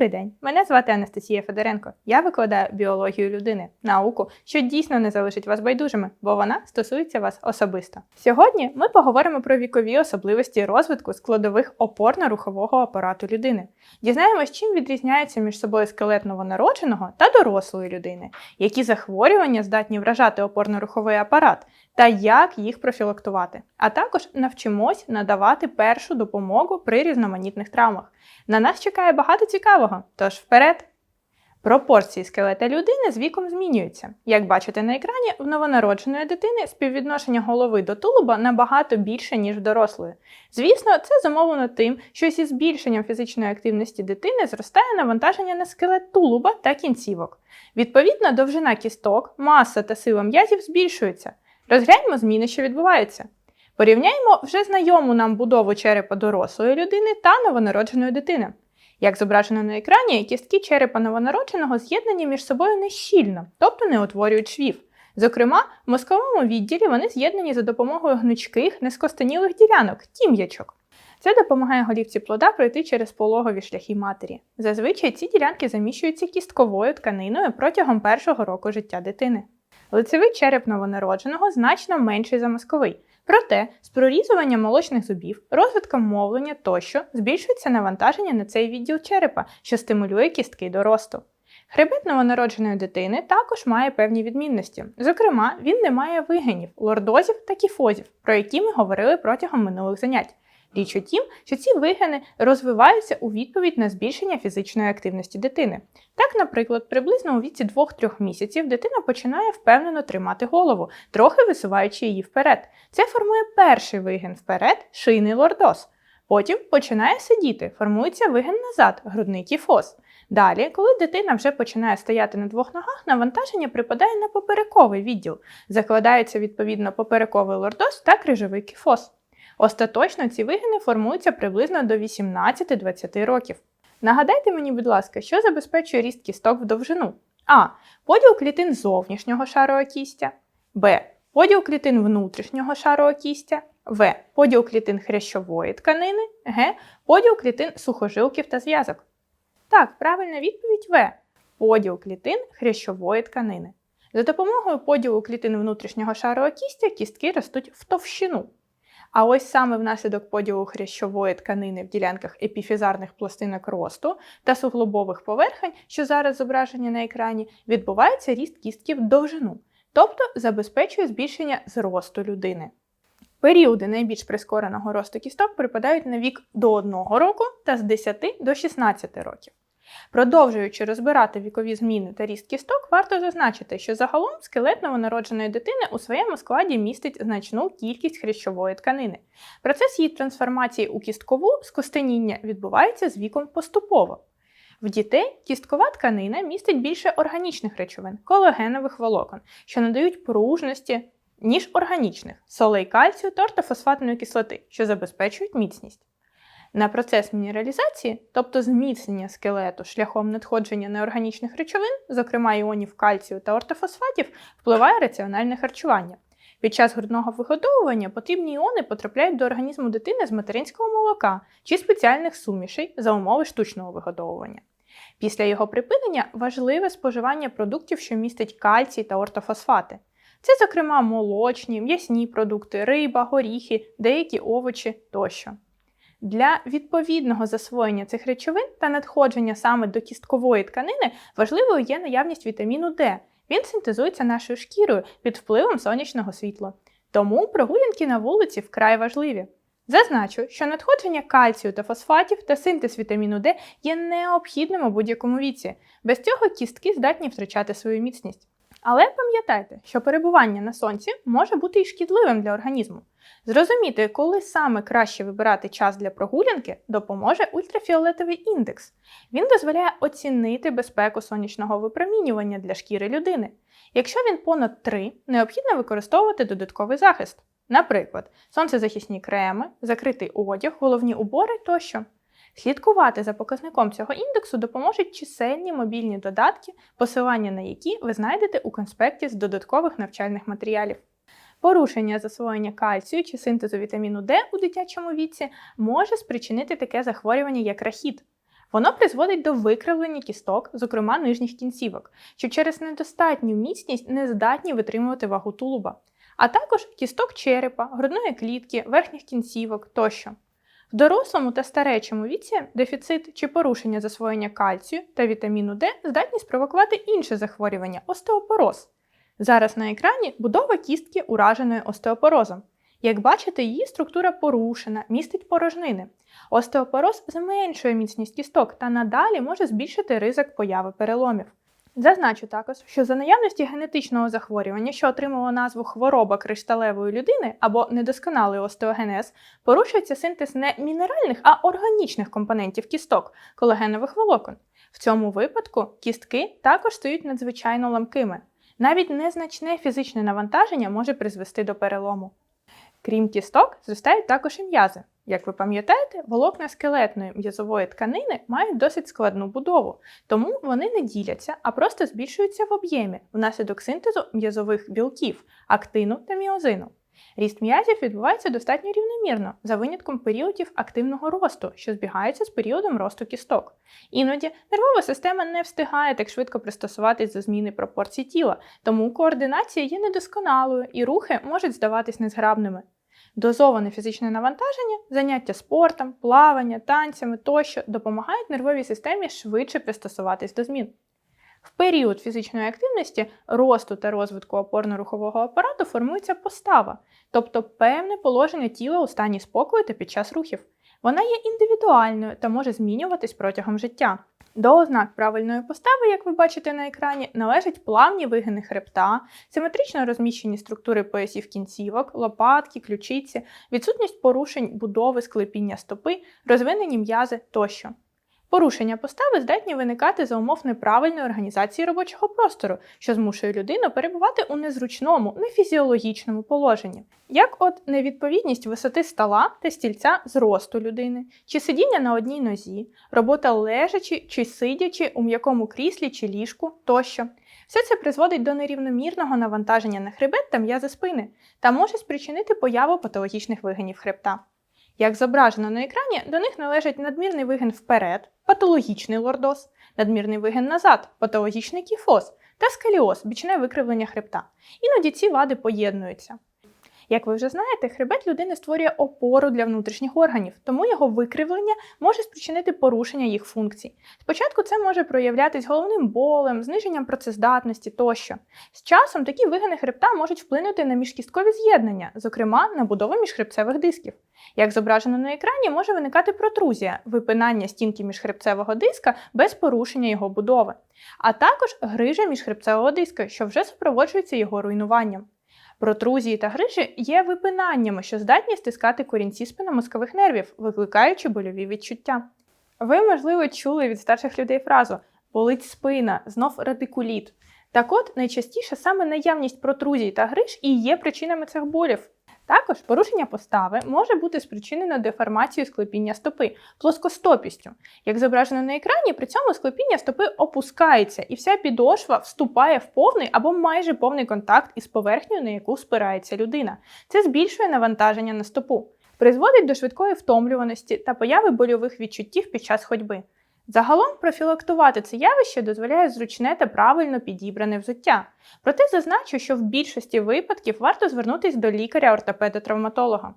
Добрий день, мене звати Анастасія Федоренко. Я викладаю біологію людини, науку, що дійсно не залишить вас байдужими, бо вона стосується вас особисто. Сьогодні ми поговоримо про вікові особливості розвитку складових опорно-рухового апарату людини. Дізнаємось, чим відрізняється між собою скелет новонародженого та дорослої людини, які захворювання здатні вражати опорно-руховий апарат, та як їх профілактувати. А також навчимось надавати першу допомогу при різноманітних травмах. На нас чекає багато цікавого, тож вперед! Пропорції скелета людини з віком змінюються. Як бачите на екрані, в новонародженої дитини співвідношення голови до тулуба набагато більше, ніж в дорослої. Звісно, це замовлено тим, що зі збільшенням фізичної активності дитини зростає навантаження на скелет тулуба та кінцівок. Відповідно, довжина кісток, маса та сила м'язів збільшуються. Розгляньмо зміни, що відбуваються. Порівняємо вже знайому нам будову черепа дорослої людини та новонародженої дитини. Як зображено на екрані, кістки черепа новонародженого з'єднані між собою нещільно, тобто не утворюють швів. Зокрема, в мозковому відділі вони з'єднані за допомогою гнучких, нескостенілих ділянок, тім'ячок. Це допомагає голівці плода пройти через пологові шляхи матері. Зазвичай ці ділянки заміщуються кістковою тканиною протягом першого року життя дитини. Лицевий череп новонародженого значно менший за мозковий. Проте з прорізуванням молочних зубів, розвитком мовлення тощо збільшується навантаження на цей відділ черепа, що стимулює кістки до росту. Хребет новонародженої дитини також має певні відмінності. Зокрема, він не має вигинів, лордозів та кіфозів, про які ми говорили протягом минулих занять. Річ у тім, що ці вигини розвиваються у відповідь на збільшення фізичної активності дитини. Так, наприклад, приблизно у віці 2-3 місяців дитина починає впевнено тримати голову, трохи висуваючи її вперед. Це формує перший вигин вперед, шийний лордоз. Потім починає сидіти, формується вигин назад, грудний кіфоз. Далі, коли дитина вже починає стояти на двох ногах, навантаження припадає на поперековий відділ, закладається відповідно поперековий лордоз та крижовий кіфоз. Остаточно ці вигини формуються приблизно до 18-20 років. Нагадайте мені, будь ласка, що забезпечує ріст кісток в довжину? А. Поділ клітин зовнішнього шару окістя, Б. Поділ клітин внутрішнього шару окістя, В. Поділ клітин хрящової тканини, Г. Поділ клітин сухожилків та зв'язок. Так, правильна відповідь В. Поділ клітин хрящової тканини. За допомогою поділу клітин внутрішнього шару окістя кістки ростуть в товщину. А ось саме внаслідок поділу хрящової тканини в ділянках епіфізарних пластинок росту та суглобових поверхень, що зараз зображені на екрані, відбувається ріст кістки в довжину, тобто забезпечує збільшення зросту людини. Періоди найбільш прискореного росту кісток припадають на вік до 1 року та з 10 до 16 років. Продовжуючи розбирати вікові зміни та ріст кісток, варто зазначити, що загалом скелет новонародженої дитини у своєму складі містить значну кількість хрящової тканини. Процес її трансформації у кісткову з костеніння відбувається з віком поступово. В дітей кісткова тканина містить більше органічних речовин, колагенових волокон, що надають пружності, ніж органічних солей кальцію та ортофосфатної кислоти, що забезпечують міцність. На процес мінералізації, тобто зміцнення скелету шляхом надходження неорганічних речовин, зокрема іонів кальцію та ортофосфатів, впливає раціональне харчування. Під час грудного вигодовування потрібні іони потрапляють до організму дитини з материнського молока чи спеціальних сумішей за умови штучного вигодовування. Після його припинення важливе споживання продуктів, що містять кальцій та ортофосфати. Це, зокрема, молочні, м'ясні продукти, риба, горіхи, деякі овочі тощо. Для відповідного засвоєння цих речовин та надходження саме до кісткової тканини важливою є наявність вітаміну Д. Він синтезується нашою шкірою під впливом сонячного світла. Тому прогулянки на вулиці вкрай важливі. Зазначу, що надходження кальцію та фосфатів та синтез вітаміну Д є необхідним у будь-якому віці. Без цього кістки здатні втрачати свою міцність. Але пам'ятайте, що перебування на сонці може бути і шкідливим для організму. Зрозуміти, коли саме краще вибирати час для прогулянки, допоможе ультрафіолетовий індекс. Він дозволяє оцінити безпеку сонячного випромінювання для шкіри людини. Якщо він понад 3, необхідно використовувати додатковий захист. Наприклад, сонцезахисні креми, закритий одяг, головні убори тощо. Слідкувати за показником цього індексу допоможуть чисельні мобільні додатки, посилання на які ви знайдете у конспекті з додаткових навчальних матеріалів. Порушення засвоєння кальцію чи синтезу вітаміну Д у дитячому віці може спричинити таке захворювання, як рахіт. Воно призводить до викривлення кісток, зокрема нижніх кінцівок, що через недостатню міцність не здатні витримувати вагу тулуба, а також кісток черепа, грудної клітки, верхніх кінцівок тощо. В дорослому та старечому віці дефіцит чи порушення засвоєння кальцію та вітаміну Д здатні спровокувати інше захворювання остеопороз. Зараз на екрані будова кістки, ураженої остеопорозом. Як бачите, її структура порушена, містить порожнини. Остеопороз зменшує міцність кісток та надалі може збільшити ризик появи переломів. Зазначу також, що за наявності генетичного захворювання, що отримало назву хвороба кришталевої людини або недосконалий остеогенез, порушується синтез не мінеральних, а органічних компонентів кісток, колагенових волокон. В цьому випадку кістки також стають надзвичайно ламкими. Навіть незначне фізичне навантаження може призвести до перелому. Крім кісток, зростають також і м'язи. Як ви пам'ятаєте, волокна скелетної м'язової тканини мають досить складну будову, тому вони не діляться, а просто збільшуються в об'ємі внаслідок синтезу м'язових білків, актину та міозину. Ріст м'язів відбувається достатньо рівномірно, за винятком періодів активного росту, що збігаються з періодом росту кісток. Іноді нервова система не встигає так швидко пристосуватись до зміни пропорцій тіла, тому координація є недосконалою і рухи можуть здаватись незграбними. Дозоване фізичне навантаження, заняття спортом, плавання, танцями тощо допомагають нервовій системі швидше пристосуватись до змін. В період фізичної активності, росту та розвитку опорно-рухового апарату формується постава, тобто певне положення тіла у стані спокою та під час рухів. Вона є індивідуальною та може змінюватись протягом життя. До ознак правильної постави, як ви бачите на екрані, належать плавні вигини хребта, симетрично розміщені структури поясів кінцівок, лопатки, ключиці, відсутність порушень будови склепіння стопи, розвинені м'язи тощо. Порушення постави здатні виникати за умов неправильної організації робочого простору, що змушує людину перебувати у незручному, нефізіологічному положенні, як от невідповідність висоти стола та стільця зросту людини, чи сидіння на одній нозі, робота лежачи чи сидячи у м'якому кріслі чи ліжку тощо. Все це призводить до нерівномірного навантаження на хребет та м'язи спини та може спричинити появу патологічних вигинів хребта. Як зображено на екрані, до них належать надмірний вигін вперед, патологічний лордоз, надмірний вигін назад, патологічний кіфоз та скаліоз, бічне викривлення хребта. Іноді ці вади поєднуються. Як ви вже знаєте, хребет людини створює опору для внутрішніх органів, тому його викривлення може спричинити порушення їх функцій. Спочатку це може проявлятись головним болем, зниженням працездатності тощо. З часом такі вигини хребта можуть вплинути на міжкісткові з'єднання, зокрема на будову міжхребцевих дисків. Як зображено на екрані, може виникати протрузія, випинання стінки міжхребцевого диска без порушення його будови, а також грижа міжхребцевого диска, що вже супроводжується його руйнуванням. Протрузії та грижі є випинаннями, що здатні стискати корінці спинномозкових нервів, викликаючи больові відчуття. Ви, можливо, чули від старших людей фразу болить спина, знов радикуліт. Так от, найчастіше саме наявність протрузій та гриж і є причинами цих болів. Також порушення постави може бути спричинено деформацією склепіння стопи, плоскостопістю. Як зображено на екрані, при цьому склепіння стопи опускається і вся підошва вступає в повний або майже повний контакт із поверхнею, на яку спирається людина. Це збільшує навантаження на стопу, призводить до швидкої втомлюваності та появи больових відчуттів під час ходьби. Загалом профілактувати це явище дозволяє зручне та правильно підібране взуття. Проте зазначу, що в більшості випадків варто звернутися до лікаря-ортопеда-травматолога.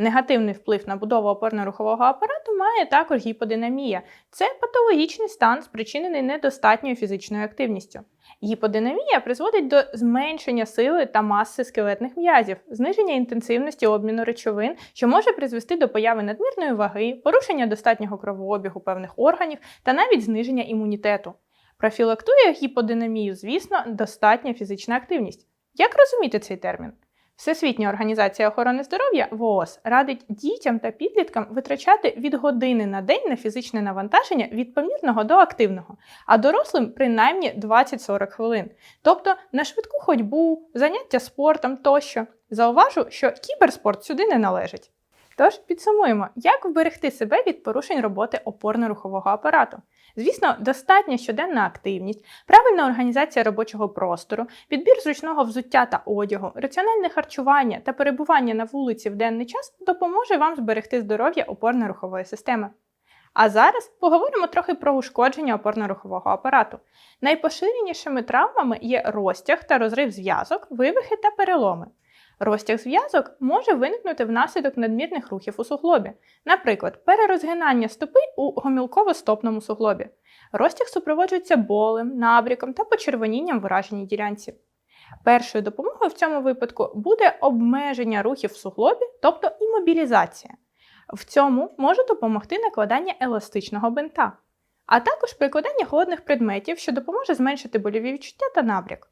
Негативний вплив на будову опорно-рухового апарату має також гіподинамія. Це патологічний стан, спричинений недостатньою фізичною активністю. Гіподинамія призводить до зменшення сили та маси скелетних м'язів, зниження інтенсивності обміну речовин, що може призвести до появи надмірної ваги, порушення достатнього кровообігу певних органів та навіть зниження імунітету. Профілактує гіподинамію, звісно, достатня фізична активність. Як розуміти цей термін? Всесвітня організація охорони здоров'я ВООЗ радить дітям та підліткам витрачати від години на день на фізичне навантаження від помірного до активного, а дорослим принаймні 20-40 хвилин, тобто на швидку ходьбу, заняття спортом тощо. Зауважу, що кіберспорт сюди не належить. Тож підсумуємо, як вберегти себе від порушень роботи опорно-рухового апарату. Звісно, достатня щоденна активність, правильна організація робочого простору, підбір зручного взуття та одягу, раціональне харчування та перебування на вулиці в денний час допоможе вам зберегти здоров'я опорно-рухової системи. А зараз поговоримо трохи про ушкодження опорно-рухового апарату. Найпоширенішими травмами є розтяг та розрив зв'язок, вивихи та переломи. Розтяг зв'язок може виникнути внаслідок надмірних рухів у суглобі, наприклад, перерозгинання стопи у гомілково-стопному суглобі. Розтяг супроводжується болем, набріком та почервонінням в ураженій ділянці. Першою допомогою в цьому випадку буде обмеження рухів в суглобі, тобто імобілізація. В цьому може допомогти накладання еластичного бинта, а також прикладання холодних предметів, що допоможе зменшити больові відчуття та набряк.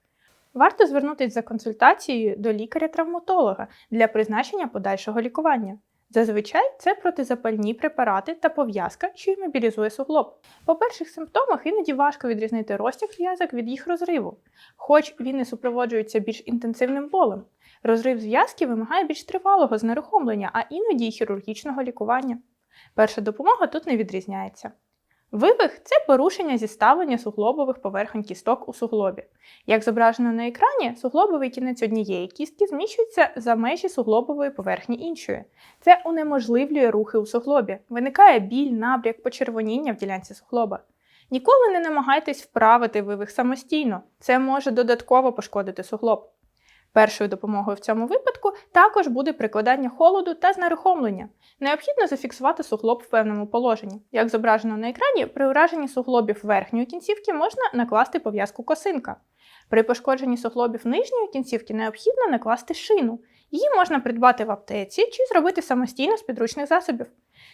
Варто звернутися за консультацією до лікаря-травматолога для призначення подальшого лікування. Зазвичай це протизапальні препарати та пов'язка, що імобілізує суглоб. По перших симптомах іноді важко відрізнити розтяг зв'язок від їх розриву, хоч він і супроводжується більш інтенсивним болем. Розрив зв'язки вимагає більш тривалого знерухомлення, а іноді й хірургічного лікування. Перша допомога тут не відрізняється. Вивих це порушення зіставлення суглобових поверхонь кісток у суглобі. Як зображено на екрані, суглобовий кінець однієї кістки зміщується за межі суглобової поверхні іншої. Це унеможливлює рухи у суглобі. Виникає біль, набряк, почервоніння в ділянці суглоба. Ніколи не намагайтесь вправити вивих самостійно, це може додатково пошкодити суглоб. Першою допомогою в цьому випадку також буде прикладання холоду та знерухомлення. Необхідно зафіксувати суглоб в певному положенні. Як зображено на екрані, при ураженні суглобів верхньої кінцівки можна накласти пов'язку косинка. При пошкодженні суглобів нижньої кінцівки необхідно накласти шину. Її можна придбати в аптеці чи зробити самостійно з підручних засобів.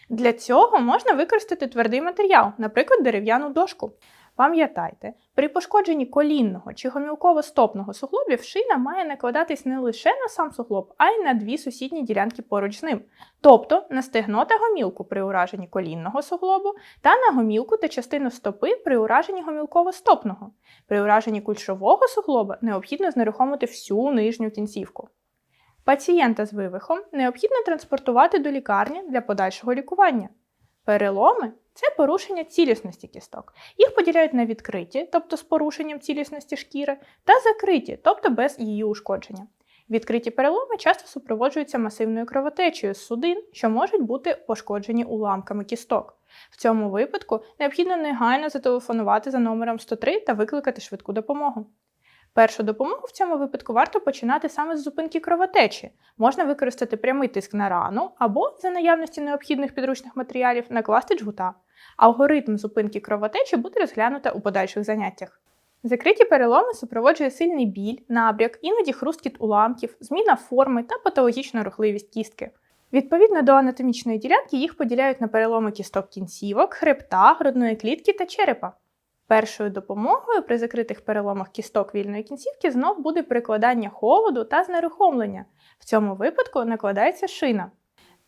Для цього можна використати твердий матеріал, наприклад, дерев'яну дошку. Пам'ятайте, при пошкодженні колінного чи гомілково-стопного суглобів шина має накладатись не лише на сам суглоб, а й на дві сусідні ділянки поруч з ним, тобто на стегно та гомілку при ураженні колінного суглобу та на гомілку та частину стопи при ураженні гомілково-стопного. При ураженні кульшового суглоба необхідно знерухомити всю нижню кінцівку. Пацієнта з вивихом необхідно транспортувати до лікарні для подальшого лікування. Переломи це порушення цілісності кісток. Їх поділяють на відкриті, тобто з порушенням цілісності шкіри, та закриті, тобто без її ушкодження. Відкриті переломи часто супроводжуються масивною кровотечею з судин, що можуть бути пошкоджені уламками кісток. В цьому випадку необхідно негайно зателефонувати за номером 103 та викликати швидку допомогу. Першу допомогу в цьому випадку варто починати саме з зупинки кровотечі. Можна використати прямий тиск на рану або, за наявності необхідних підручних матеріалів, накласти джгута. Алгоритм зупинки кровотечі буде розглянуто у подальших заняттях. Закриті переломи супроводжує сильний біль, набряк, іноді хрусткіт уламків, зміна форми та патологічна рухливість кістки. Відповідно до анатомічної ділянки їх поділяють на переломи кісток кінцівок, хребта, грудної клітки та черепа. Першою допомогою при закритих переломах кісток вільної кінцівки знов буде прикладання холоду та знерухомлення. В цьому випадку накладається шина.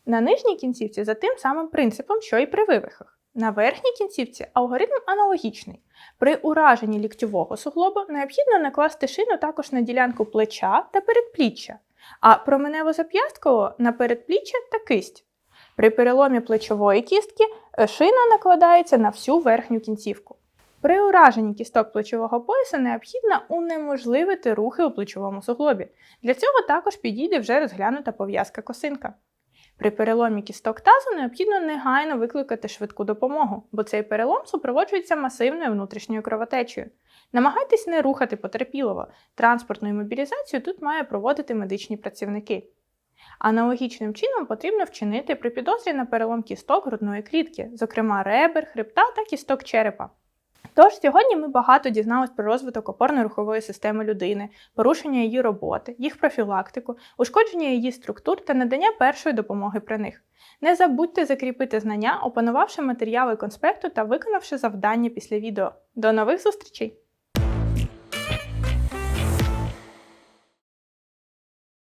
На нижній кінцівці за тим самим принципом, що і при вивихах. На верхній кінцівці алгоритм аналогічний. При ураженні ліктьового суглобу необхідно накласти шину також на ділянку плеча та передпліччя, а променево зап'ястково на передпліччя та кисть. При переломі плечової кістки е, шина накладається на всю верхню кінцівку. При ураженні кісток плечового пояса необхідно унеможливити рухи у плечовому суглобі. Для цього також підійде вже розглянута пов'язка косинка. При переломі кісток тазу необхідно негайно викликати швидку допомогу, бо цей перелом супроводжується масивною внутрішньою кровотечею. Намагайтесь не рухати потерпілого. Транспортну імобілізацію тут має проводити медичні працівники. Аналогічним чином потрібно вчинити при підозрі на перелом кісток грудної клітки, зокрема ребер, хребта та кісток черепа. Тож сьогодні ми багато дізналися про розвиток опорно-рухової системи людини, порушення її роботи, їх профілактику, ушкодження її структур та надання першої допомоги при них. Не забудьте закріпити знання, опанувавши матеріали конспекту та виконавши завдання після відео. До нових зустрічей!